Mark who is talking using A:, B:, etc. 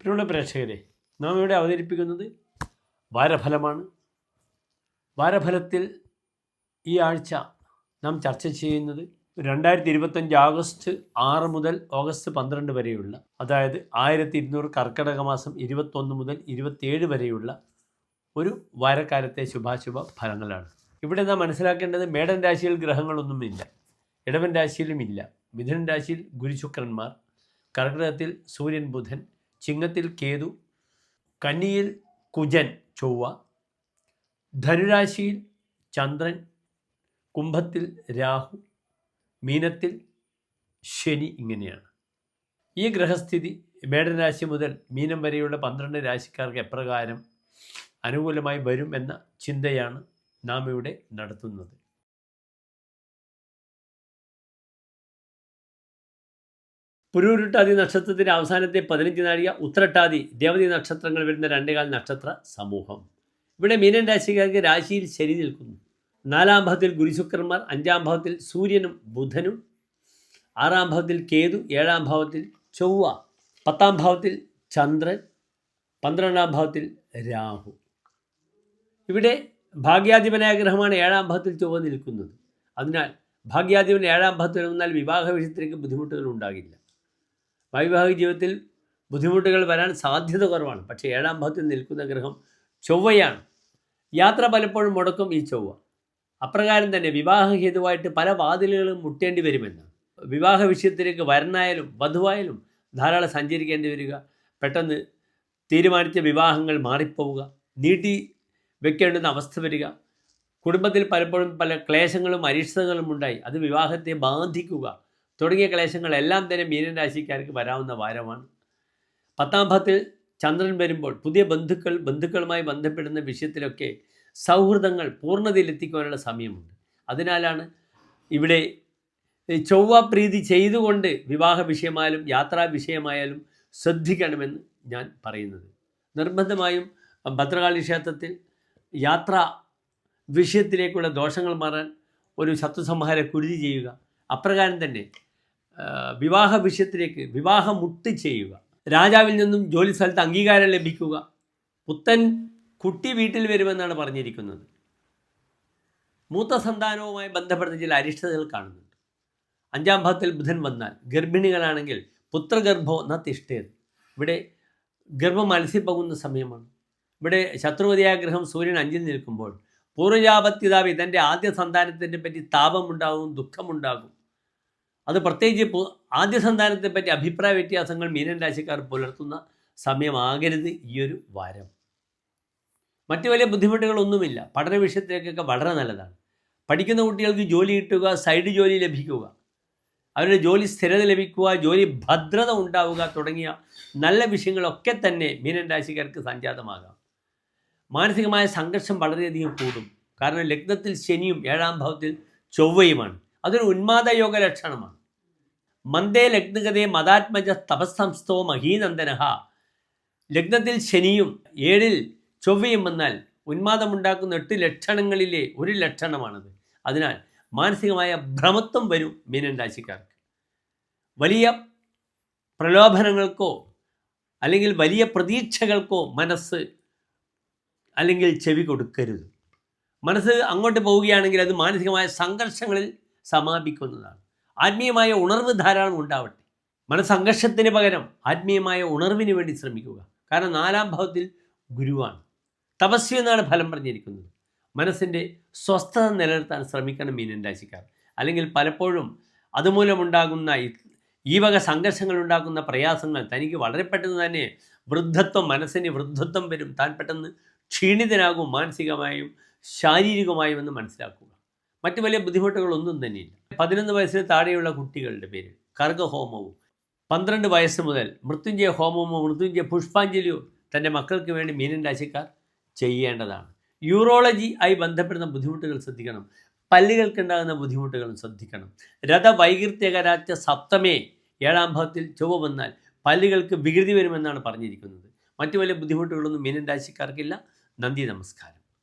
A: പ്രിയമുള്ള പ്രേക്ഷകരെ നാം ഇവിടെ അവതരിപ്പിക്കുന്നത് വാരഫലമാണ്. വാരഫലത്തിൽ ഈ ആഴ്ച നാം ചർച്ച ചെയ്യുന്നത് രണ്ടായിരത്തി ഇരുപത്തഞ്ച് ആഗസ്റ്റ് ആറ് മുതൽ ഓഗസ്റ്റ് പന്ത്രണ്ട് വരെയുള്ള അതായത് ആയിരത്തി ഇരുന്നൂറ് കർക്കിടക മാസം ഇരുപത്തൊന്ന് മുതൽ ഇരുപത്തിയേഴ് വരെയുള്ള ഒരു വാരക്കാലത്തെ ശുഭാശുഭ ഫലങ്ങളാണ്. ഇവിടെ നാം മനസ്സിലാക്കേണ്ടത് മേടൻ രാശിയിൽ ഗ്രഹങ്ങളൊന്നും ഇല്ല ഇടവൻ രാശിയിലും ഇല്ല മിഥുനൻ രാശിയിൽ ഗുരുശുക്രന്മാർ കർക്കിടകത്തിൽ സൂര്യൻ ബുധൻ ചിങ്ങത്തിൽ കേതു കന്നിയിൽ കുജൻ ചൊവ്വ ധനുരാശിയിൽ ചന്ദ്രൻ കുംഭത്തിൽ രാഹു മീനത്തിൽ ശനി ഇങ്ങനെയാണ്. ഈ ഗ്രഹസ്ഥിതി മേടരാശി മുതൽ മീനം വരെയുള്ള പന്ത്രണ്ട് രാശിക്കാർക്ക് എപ്രകാരം അനുകൂലമായി വരും എന്ന ചിന്തയാണ് നാം ഇവിടെ നടത്തുന്നത്. പുരൂരുട്ടാതി നക്ഷത്രത്തിന്റെ അവസാനത്തെ പതിനഞ്ച് നാഴിക ഉത്രട്ടാതി ദേവതി നക്ഷത്രങ്ങൾ വരുന്ന രണ്ടേകാൽ നക്ഷത്ര സമൂഹം. ഇവിടെ മീനൻ രാശിക്കാർക്ക് രാശിയിൽ ശനി നിൽക്കുന്നു. നാലാം ഭാവത്തിൽ ഗുരുശുക്രന്മാർ അഞ്ചാം ഭാവത്തിൽ സൂര്യനും ബുധനും ആറാം ഭാവത്തിൽ കേതു ഏഴാം ഭാവത്തിൽ ചൊവ്വ പത്താം ഭാവത്തിൽ ചന്ദ്രൻ പന്ത്രണ്ടാം ഭാവത്തിൽ രാഹു. ഇവിടെ ഭാഗ്യാധിപനായ ഗ്രഹമാണ് ഏഴാം ഭാവത്തിൽ ചൊവ്വ നിൽക്കുന്നത്. അതിനാൽ ഭാഗ്യാധിപൻ ഏഴാം ഭാവത്തിൽ വന്നാൽ വിവാഹ വിഷയത്തിലേക്ക് ബുദ്ധിമുട്ടുകൾ ഉണ്ടാകില്ല. വൈവാഹിക ജീവിതത്തിൽ ബുദ്ധിമുട്ടുകൾ വരാൻ സാധ്യത കുറവാണ്. പക്ഷേ ഏഴാം ഭാഗത്തിൽ നിൽക്കുന്ന ഗ്രഹം ചൊവ്വയാണ്. യാത്ര പലപ്പോഴും മുടക്കും ഈ ചൊവ്വ. അപ്രകാരം തന്നെ വിവാഹഹേതുവായിട്ട് പല വാതിലുകളും മുട്ടേണ്ടി വരുമെന്ന്. വിവാഹ വിഷയത്തിലേക്ക് വരനായാലും വധുവായാലും ധാരാളം സഞ്ചരിക്കേണ്ടി വരിക. പെട്ടെന്ന് തീരുമാനിച്ച വിവാഹങ്ങൾ മാറിപ്പോവുക. നീട്ടി വെക്കേണ്ടുന്ന അവസ്ഥ വരിക. കുടുംബത്തിൽ പലപ്പോഴും പല ക്ലേശങ്ങളും അരിഷ്ടതകളും ഉണ്ടായി. അത് വിവാഹത്തെ ബാധിക്കുക. തുടങ്ങിയ ക്ലേശങ്ങളെല്ലാം തന്നെ മീനൻ രാശിക്കാർക്ക് വരാവുന്ന വാരമാണ്. പത്താം ഭാഗത്തിൽ ചന്ദ്രൻ വരുമ്പോൾ പുതിയ ബന്ധുക്കൾ ബന്ധുക്കളുമായി ബന്ധപ്പെടുന്ന വിഷയത്തിലൊക്കെ സൗഹൃദങ്ങൾ പൂർണതയിലെത്തിക്കുവാനുള്ള സമയമുണ്ട്. അതിനാലാണ് ഇവിടെ ചൊവ്വ പ്രീതി ചെയ്തുകൊണ്ട് വിവാഹ വിഷയമായാലും യാത്രാ വിഷയമായാലും ശ്രദ്ധിക്കണമെന്ന് ഞാൻ പറയുന്നത്. നിർബന്ധമായും ഭദ്രകാളി ക്ഷേത്രത്തിൽ യാത്ര വിഷയത്തിലേക്കുള്ള ദോഷങ്ങൾ മാറാൻ ഒരു ശത്രുസംഹാര കുരുതി ചെയ്യുക. അപ്രകാരം തന്നെ വിവാഹ വിഷയത്തിലേക്ക് വിവാഹം മുട്ട് ചെയ്യുക. രാജാവിൽ നിന്നും ജോലി സ്ഥലത്ത് അംഗീകാരം ലഭിക്കുക. പുത്തൻ കുട്ടി വീട്ടിൽ വരുമെന്നാണ് പറഞ്ഞിരിക്കുന്നത്. മൂത്ത സന്താനവുമായി ബന്ധപ്പെടുന്ന ചില അരിഷ്ടതകൾ കാണുന്നുണ്ട്. അഞ്ചാം ഭാഗത്തിൽ ബുധൻ വന്നാൽ ഗർഭിണികളാണെങ്കിൽ പുത്രഗർഭോ ന തിഷ്ഠേത്. ഇവിടെ ഗർഭം അലസിപ്പോകുന്ന സമയമാണ്. ഇവിടെ ശത്രുപതിയായ ഗ്രഹം സൂര്യൻ അഞ്ചിൽ നിൽക്കുമ്പോൾ പൂർവജാപത്യതാവി തന്റെ ആദ്യ സന്താനത്തിനെ പറ്റി താപമുണ്ടാകും ദുഃഖമുണ്ടാകും. അത് പ്രത്യേകിച്ച് ആദ്യ സന്താനത്തെ പറ്റി അഭിപ്രായ വ്യത്യാസങ്ങൾ മീനൻ രാശിക്കാർ പുലർത്തുന്ന സമയമാകരുത് ഈയൊരു വാരം. മറ്റു വലിയ ബുദ്ധിമുട്ടുകളൊന്നുമില്ല. പഠന വിഷയത്തിലേക്കൊക്കെ വളരെ നല്ലതാണ്. പഠിക്കുന്ന കുട്ടികൾക്ക് ജോലി കിട്ടുക സൈഡ് ജോലി ലഭിക്കുക അവരുടെ ജോലി സ്ഥിരത ലഭിക്കുക ജോലി ഭദ്രത ഉണ്ടാവുക തുടങ്ങിയ നല്ല വിഷയങ്ങളൊക്കെ തന്നെ മീനൻ രാശിക്കാർക്ക് സംജാതമാകാം. മാനസികമായ സംഘർഷം വളരെയധികം കൂടും. കാരണം ലഗ്നത്തിൽ ശനിയും ഏഴാം ഭാവത്തിൽ ചൊവ്വയുമാണ്. അതൊരു ഉന്മാദയോഗ ലക്ഷണമാണ്. മന്ദേ ലഗ്നഗതേ മതാത്മജ തപസ്സംസ്ഥോ മഹീനന്ദനഹ ലഗ്നത്തിൽ ശനിയും ഏഴിൽ ചൊവ്വയും വന്നാൽ ഉന്മാദമുണ്ടാക്കുന്ന എട്ട് ലക്ഷണങ്ങളിലെ ഒരു ലക്ഷണമാണത്. അതിനാൽ മാനസികമായ ഭ്രമത്വം വരും മീനൻ രാശിക്കാർക്ക്. വലിയ പ്രലോഭനങ്ങൾക്കോ അല്ലെങ്കിൽ വലിയ പ്രതീക്ഷകൾക്കോ മനസ്സ് അല്ലെങ്കിൽ ചെവി കൊടുക്കരുത്. മനസ്സ് അങ്ങോട്ട് പോവുകയാണെങ്കിൽ അത് മാനസികമായ സംഘർഷങ്ങളിൽ സമാപിക്കുന്നതാണ്. ആത്മീയമായ ഉണർവ് ധാരാളം ഉണ്ടാവട്ടെ. മനസ്സംഘർഷത്തിന് പകരം ആത്മീയമായ ഉണർവിന് വേണ്ടി ശ്രമിക്കുക. കാരണം നാലാം ഭാവത്തിൽ ഗുരുവാണ്. തപസ്വി എന്നാണ് ഫലം പറഞ്ഞിരിക്കുന്നത്. മനസ്സിന്റെ സ്വസ്ഥത നിലനിർത്താൻ ശ്രമിക്കണം മീനൻ രാശിക്കാർ. അല്ലെങ്കിൽ പലപ്പോഴും അതുമൂലമുണ്ടാകുന്ന ഈ- വക സംഘർഷങ്ങൾ ഉണ്ടാക്കുന്ന പ്രയാസങ്ങൾ തനിക്ക് വളരെ പെട്ടെന്ന് തന്നെ വൃദ്ധത്വം മനസ്സിന് വൃദ്ധത്വം വരും. താൻ പെട്ടെന്ന് ക്ഷീണിതനാകും മാനസികമായും ശാരീരികമായും എന്ന് മനസ്സിലാക്കുക മറ്റു വലിയ ബുദ്ധിമുട്ടുകളൊന്നും തന്നെയില്ല. പതിനൊന്ന് വയസ്സിന് താഴെയുള്ള കുട്ടികളുടെ പേരിൽ കർഗഹോമവും പന്ത്രണ്ട് വയസ്സ് മുതൽ മൃത്യുഞ്ജയ ഹോമവും മൃത്യുഞ്ജയ പുഷ്പാഞ്ജലിയോ തന്റെ മക്കൾക്ക് വേണ്ടി മീനൻ രാശിക്കാർ ചെയ്യേണ്ടതാണ്. യൂറോളജി ആയി ബന്ധപ്പെടുന്ന ബുദ്ധിമുട്ടുകൾ ശ്രദ്ധിക്കണം. പല്ലുകൾക്കുണ്ടാകുന്ന ബുദ്ധിമുട്ടുകളും ശ്രദ്ധിക്കണം. രഥവൈകൃത്യകരാച്ച സപ്തമേ ഏഴാം ഭാവത്തിൽ ചൊവ്വ വന്നാൽ പല്ലുകൾക്ക് വികൃതി വരുമെന്നാണ് പറഞ്ഞിരിക്കുന്നത്. മറ്റു വലിയ ബുദ്ധിമുട്ടുകളൊന്നും മീനൻ രാശിക്കാർക്കില്ല. നന്ദി നമസ്കാരം.